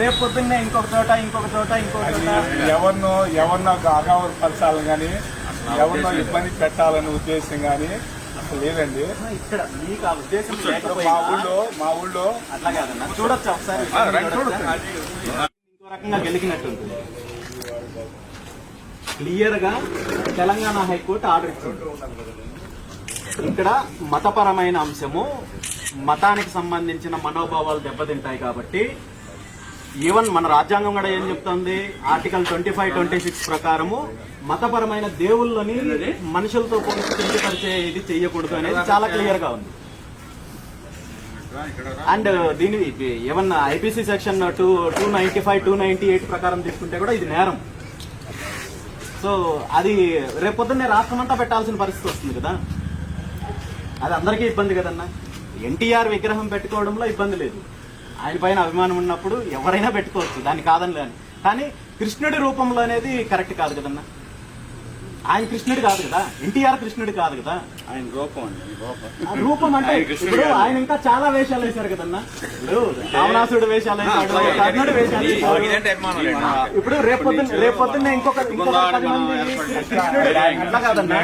రేపు పొద్దున్నే ఇంకొక చోట ఇంకొక చోట ఇంకొక చోట. ఎవరినో ఎవరినో అగౌరవపరచాలని కానీ ఎవరినో ఇబ్బంది పెట్టాలనే ఉద్దేశం కానీ అసలు లేదండి. ఇక్కడ మీకు ఆ ఉద్దేశం మా ఊళ్ళో మా ఊళ్ళో అట్లా కాదన్న చూడొచ్చు ఒకసారి? ఇంకో రకంగా గెలిగినట్టుంది క్లియర్గా తెలంగాణ హైకోర్టు ఆర్డర్ ఇచ్చింది. ఇక్కడ మతపరమైన అంశము మతానికి సంబంధించిన మనోభావాలు దెబ్బతింటాయి కాబట్టి ఈవెన్ మన రాజ్యాంగం కూడా ఏం చెప్తుంది? Article twenty five twenty six ప్రకారము మతపరమైన దేవుళ్ళని మనుషులతో పోల్చి కించపరిచే ఇది చేయకూడదు అనేది చాలా క్లియర్గా ఉంది. అండ్ దీని ఏమన్నా IPC section two two ninety five two ninety eight ప్రకారం తీసుకుంటే కూడా ఇది నేరం. సో అది రేపొద్దున్నే రాష్ట్రం అంతా పెట్టాల్సిన పరిస్థితి వస్తుంది కదా? అది అందరికీ ఇబ్బంది కదన్నా? ఎన్టీఆర్ విగ్రహం పెట్టుకోవడంలో ఇబ్బంది లేదు. ఆయన పైన అభిమానం ఉన్నప్పుడు ఎవరైనా పెట్టుకోవచ్చు దాన్ని కాదని లేని కానీ కృష్ణుడి రూపంలో అనేది కరెక్ట్ కాదు కదన్నా. ఆయన కృష్ణుడు కాదు కదా. ఎన్టీఆర్ కృష్ణుడు కాదు కదా. ఆయన రూపం అండి రూపం. రూపం అంటే ఇప్పుడు. ఆయన ఇంకా చాలా వేషాలు వేశారు కదన్నా. ఇప్పుడు రావణాసుడు వేషాలు వేశాడు కర్ణుడు వేషాలు వేశాడు. లేండి. ఇప్పుడు రేపొద్దున రేపొద్దున్న ఇంకొక అట్లా కాదన్నా.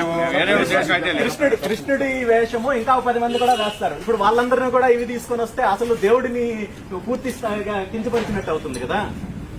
కృష్ణుడు. కృష్ణుడి వేషము ఇంకా ఒక పది మంది కూడా వేస్తారు. ఇప్పుడు వాళ్ళందరినీ కూడా ఇవి తీసుకొని వస్తే అసలు దేవుడిని పూర్తి స్థాయిగా కించపరిచినట్టు అవుతుంది కదా.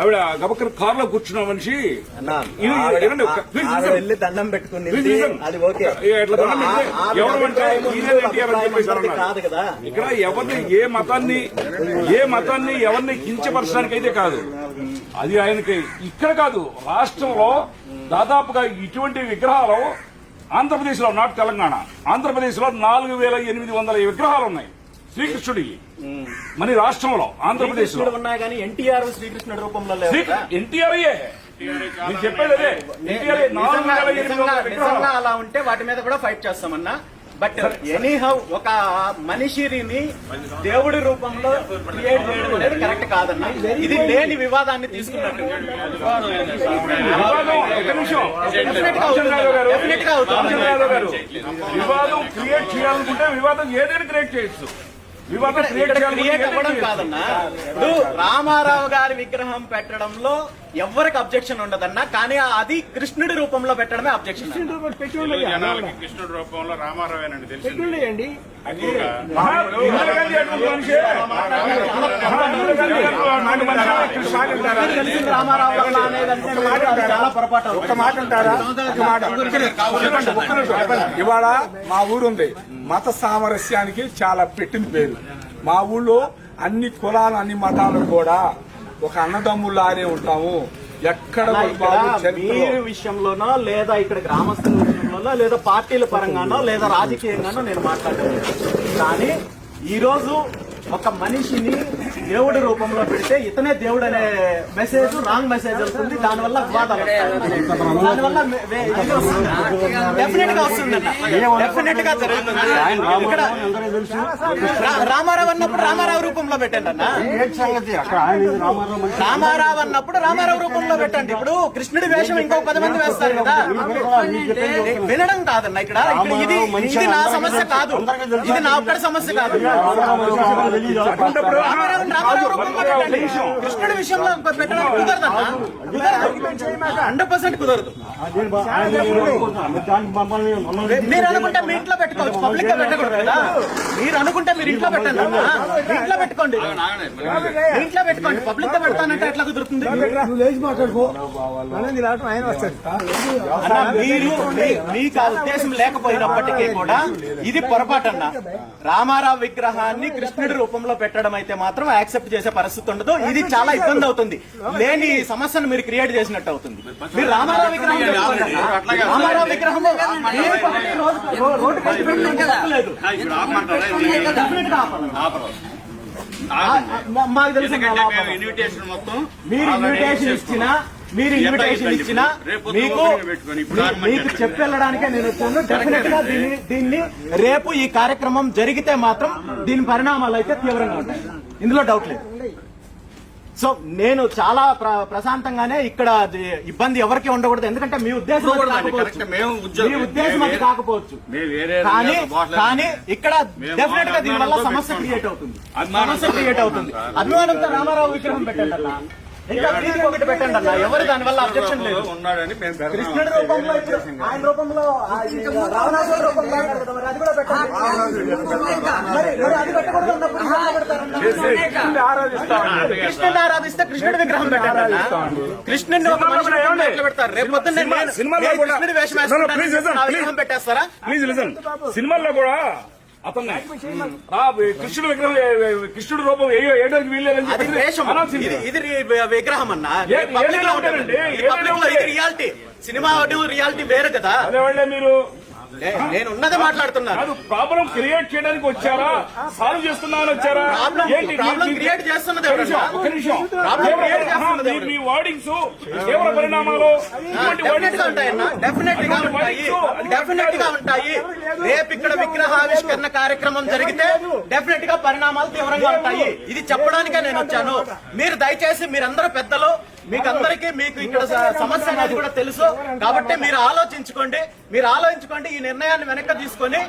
ఆవిడ గబక్కన కారులో కూర్చున్న మనిషి. వెళ్ళి దండం పెట్టుకుని. అది ఓకే. కాదు కదా. ఇక్కడ ఎవరిని ఏ మతాన్ని ఏ మతాన్ని ఎవరిని కించపరచడానికి అయితే కాదు. అది ఆయనకి ఇక్కడ కాదు. రాష్ట్రంలో దాదాపుగా ఇటువంటి విగ్రహాలు ఆంధ్రప్రదేశ్లో నాట్ తెలంగాణ ఆంధ్రప్రదేశ్లో నాలుగు వేల ఎనిమిది వందల విగ్రహాలు ఉన్నాయి. శ్రీకృష్ణుడికి మన రాష్ట్రంలో ఆంధ్రప్రదేశ్లో శ్రీకృష్ణుడు ఉన్నాయి కానీ ఎన్టీఆర్ శ్రీకృష్ణుడి రూపంలో లేవు కదా? ఎన్టీఆర్ నేను చెప్పేది అదే. ఎన్టీఆర్ నాలుగు నిజంగా వేల ఎనిమిది నిజంగా- వందల విగ్రహాలు. నిజంగా అలా ఉంటే వాటి మీద కూడా ఫైట్ చేస్తామన్నా. బట్ ఎనీహౌ ఒక మనిషిని దేవుడి రూపంలో క్రియేట్ చేయడం అనేది కరెక్ట్ కాదన్న. ఇది లేని వివాదాన్ని తీసుకున్నట్టు. వివాదం క్రియేట్ చేయాలనుకుంటే వివాదం ఏదైనా క్రియేట్ చేయొచ్చు. క్రియేట్ అవ్వడం. కాదన్నా. ఇప్పుడు రామారావు గారి విగ్రహం పెట్టడంలో ఎవరికి అబ్జెక్షన్ ఉండదన్నా కానీ అది కృష్ణుడి రూపంలో పెట్టడమే అబ్జెక్షన్ కృష్ణుడి రూపంలో రామారావేనండి తెలిసింది. మాట ఇవాళ మా ఊరు ఉంది. మత సామరస్యానికి చాలా పెట్టింది పేరు. మా ఊళ్ళో అన్ని కులాలు అన్ని మతాలు కూడా ఒక అన్నదమ్ములానే ఉంటాము. ఎక్కడ మీరు విషయంలోనో లేదా ఇక్కడ గ్రామస్తుల విషయంలోనో లేదా పార్టీల పరంగానో లేదా రాజకీయంగానో నేను మాట్లాడలేదు కానీ ఈ రోజు ఒక మనిషిని దేవుడి రూపంలో పెడితే ఇతనే దేవుడు అనే మెసేజ్ రాంగ్ మెసేజ్ వస్తుంది. దానివల్ల వివాదాలు దానివల్ల డెఫినెట్గా వస్తుంది డెఫినెట్గా జరుగుతుంది ఇక్కడ రామారావు అన్నప్పుడు రామారావు రూపంలో పెట్టండి అన్న రామారావు అన్నప్పుడు రామారావు రూపంలో పెట్టండి. ఇప్పుడు కృష్ణుడి వేషం ఇంకో పది మంది వేస్తారు కదా. వినడం కాదన్న ఇక్కడ. ఇక్కడ ఇది ఇది నా సమస్య కాదు. ఇది నా ఒక్కడి సమస్య కాదు. కృష్ణుడి విషయంలో పెట్టడం కుదరదన్న హండ్రెడ్ పర్సెంట్ కుదరదు. మీరు అనుకుంటే మీ ఇంట్లో పెట్టుకోవచ్చు. పబ్లిక్గా పెట్టకూడదు కదా? మీరు అనుకుంటే మీరు ఇంట్లో పెట్టండి. ఇంట్లో పెట్టుకోండి. ఇంట్లో పెట్టుకోండి. పబ్లిక్గా పెడతానంటే ఎట్లా కుదురుతుంది? అన్న, మీరు మీ- మీకు ఆ ఉద్దేశం లేకపోయినప్పటికీ కూడా ఇది పొరపాటు అన్న రామారావు విగ్రహాన్ని కృష్ణుడి రూపంలో పెట్టడం అయితే మాత్రం యాక్సెప్ట్ చేసే పరిస్థితి ఉండదు. ఇది చాలా ఇబ్బంది అవుతుంది. లేని సమస్యను మీరు క్రియేట్ చేసినట్టు అవుతుంది. మీరు రామారావు విగ్రహం. రామారావు విగ్రహం మాకు తెలుసు ఎందుకంటే అలా మేము ఇన్విటేషన్ మొత్తం మీరు ఇన్విటేషన్. ఇచ్చినా మీరు ఇన్విటేషన్ ఇచ్చినా మీకు మీకు చెప్పి వెళ్ళడానికే నేను వచ్చాను. డెఫినెట్గా దీన్ని దీన్ని రేపు ఈ కార్యక్రమం జరిగితే మాత్రం దీని పరిణామాలు అయితే తీవ్రంగా ఉంటాయి. ఇందులో డౌట్ లేదు. సో నేను చాలా ప్ర- ప్రశాంతంగానే ఇక్కడ ఇబ్బంది ఎవరికి ఉండకూడదు. ఎందుకంటే మీ ఉద్దేశం మీ ఉద్దేశం అది కాకపోవచ్చు. కానీ కానీ ఇక్కడ డెఫినెట్గా దీని వల్ల అభిమానంతో సమస్య. క్రియేట్ అవుతుంది. సమస్య క్రియేట్ అవుతుంది. అభిమానంతో రామారావు విగ్రహం పెట్టండి ఇంకా వీధికి ఒకటి పెట్టండి అన్న. ఎవరు దాని వల్ల అబ్జెక్షన్ లేదు. ఉన్నాడని మేము పెడతాం. కృష్ణుడి రూపంలో ఇప్పుడు ఆయన రూపంలో ఆ ఈ రావణాసురుడి రూపంలో ఉన్నాడు కదా, మరి. అది కూడా పెట్టండి. మరి మరి అది పెట్టకూడదు అన్నప్పుడు ఇంకా పెడతారన్న? కృష్ణుని ఆరాధిస్తామండి కృష్ణుడిని ఆరాధిస్తే కృష్ణుడి విగ్రహం పెట్టండి అన్న. కృష్ణుడిని ఒక మనిషి రూపంలో ఎట్లా పెడతారు. రేపు పొద్దున్న సినిమా- నేను- సినిమాలో నేను కూడా- కృష్ణుడి వేషం No, no, వేసుకుంటాను, please listen, నా please. విగ్రహం పెట్టేస్తారా? ప్లీజ్ లిసన్ సినిమాల్లో కూడా రా కృష్ణుడు విగ్రహం కృష్ణుడు రూపం ఏ- ఏడానికి వీల్లేదని అది చెప్పి వేషం. అనాల్సింది. ఇది విగ్రహం అన్న. ఏ- పబ్లిక్లో ఏదైనా ఉంటుంది ఉంటారండి, ఏదైనా పబ్లిక్లో ఇది ఉంటాయి. రియాలిటీ సినిమా రియాలిటీ వేరు కదా. మీరు నేను ఉన్నదే మాట్లాడుతున్నాను ప్రాబ్లం క్రియేట్ చేయడానికి వచ్చారా? సాల్వ్ చేస్తున్నామని వచ్చారా? ఏంటి? క్రియేట్ చేస్తున్నది ఒక? నిమిషం, మీ- వర్డింగ్స్ తీవ్ర పరిణామాలు డెఫినెట్గా ఉంటాయి. డెఫినెట్గా ఉంటాయి. రేపు ఇక్కడ విగ్రహావిష్కరణ కార్యక్రమం జరిగితే డెఫినెట్గా పరిణామాలు తీవ్రంగా ఉంటాయి. ఇది చెప్పడానికే నేను వచ్చాను. మీరు దయచేసి మీరందరూ పెద్దలు మీకు అందరికీ మీకు ఇక్కడ సమస్య అనేది కూడా తెలుసు. కాబట్టి మీరు ఆలోచించుకోండి. మీరు ఆలోచించుకోండి. ఈ నిర్ణయాన్ని వెనక్కి తీసుకొని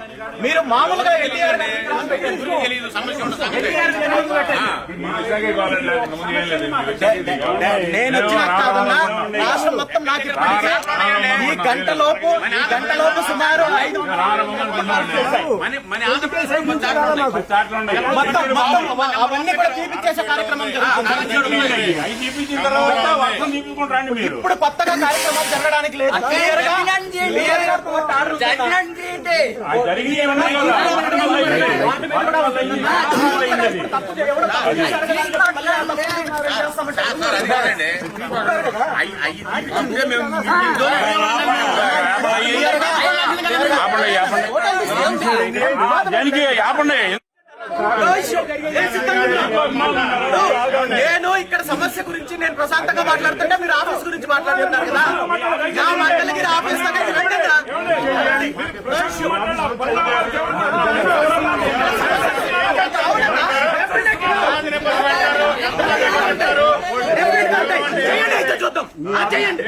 మీరు మామూలుగా ఎన్టీఆర్ నేను వచ్చిన కాదన్నా రాష్ట్రం మొత్తం నాకు ఈ గంట లోపు ఈ గంట లోపు సుమారు ఐదు. మొత్తం మొత్తం అవన్నీ కూడా తీపిచ్చేసే కార్యక్రమం జరుగుతుంది ఇప్పుడు కొత్తగా కార్యక్రమాలు జరగడానికి లేదు క్లియర్గా క్లియర్గా కోర్టు ఆర్డర్ ఉంది. దానికి ఆపండి నేను ఇక్కడ సమస్య గురించి నేను ప్రశాంతంగా మాట్లాడుతుంటే మీరు ఆఫీస్ గురించి మాట్లాడుతున్నారు కదా. నా మంగళగిరి ఆఫీస్ రండి ఇక్కడ. చేయండి అయితే చూద్దాం ఆ, చేయండి